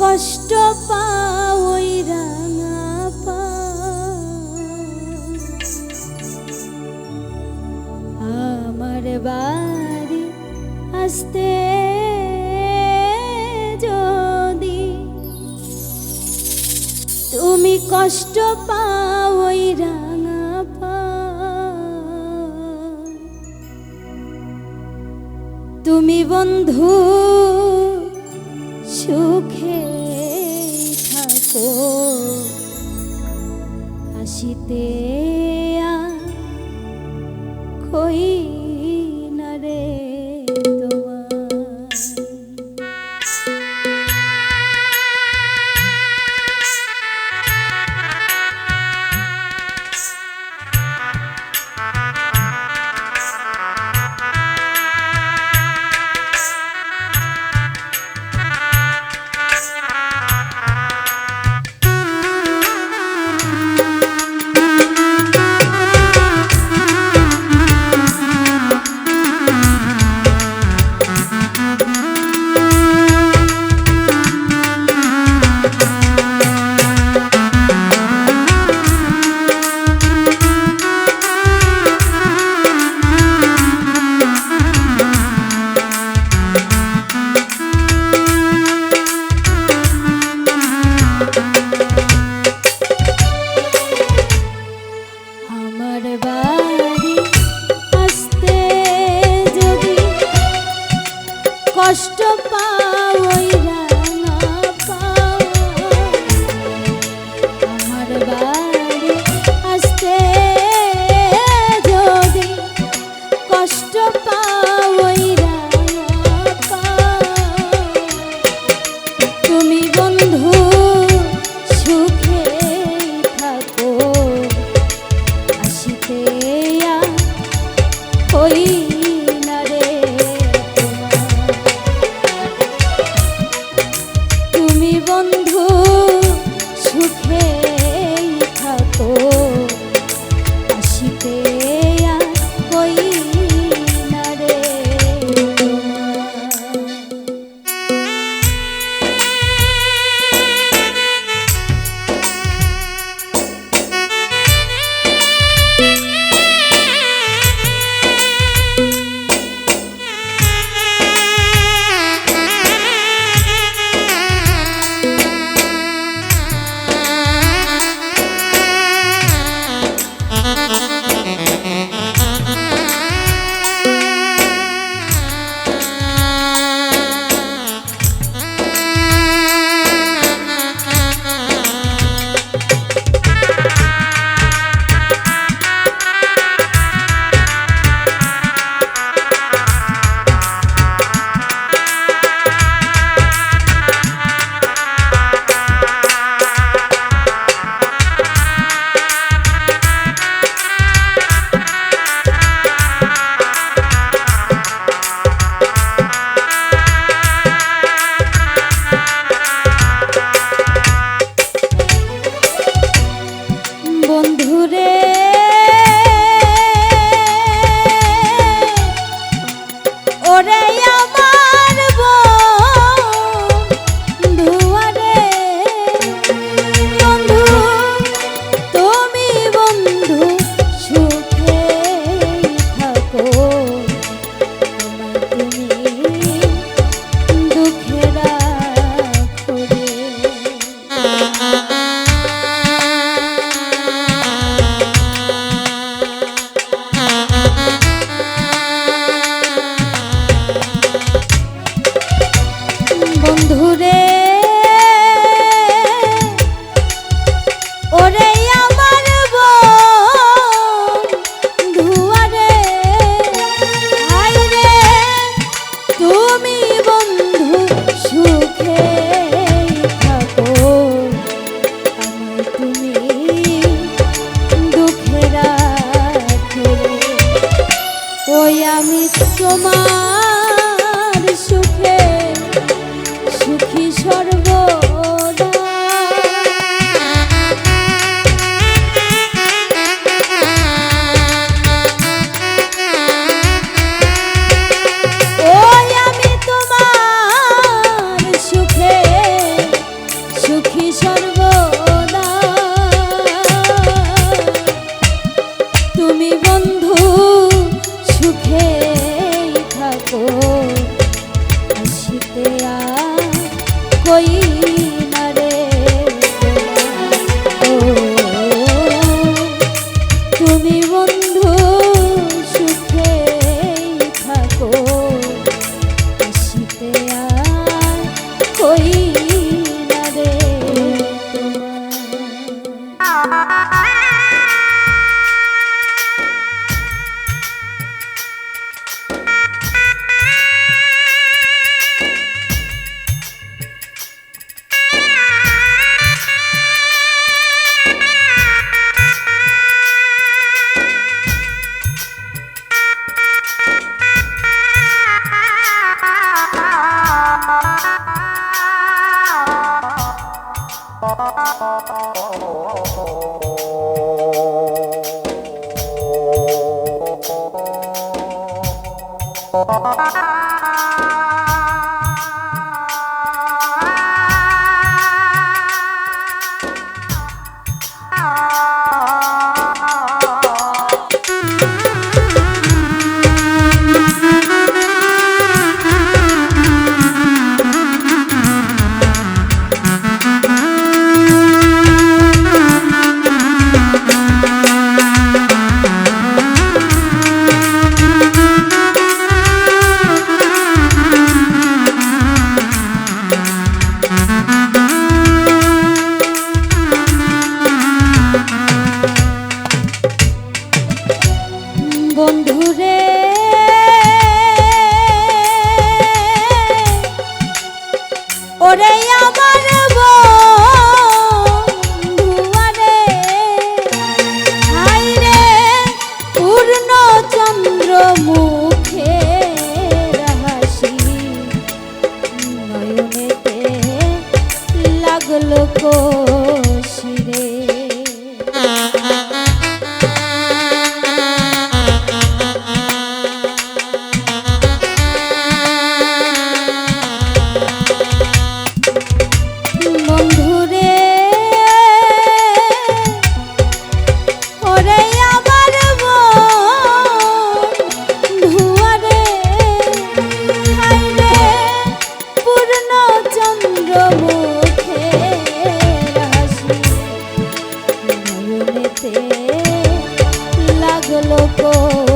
কষ্ট পাও ওই রাঙা পা আমার বাড়ি আসতে যদি তুমি কষ্ট পাও রাঙা পা তুমি বন্ধু সুখে হাসিতে কই কষ্ট পাওয়াই বন্ধু সুখে Bye. থাকো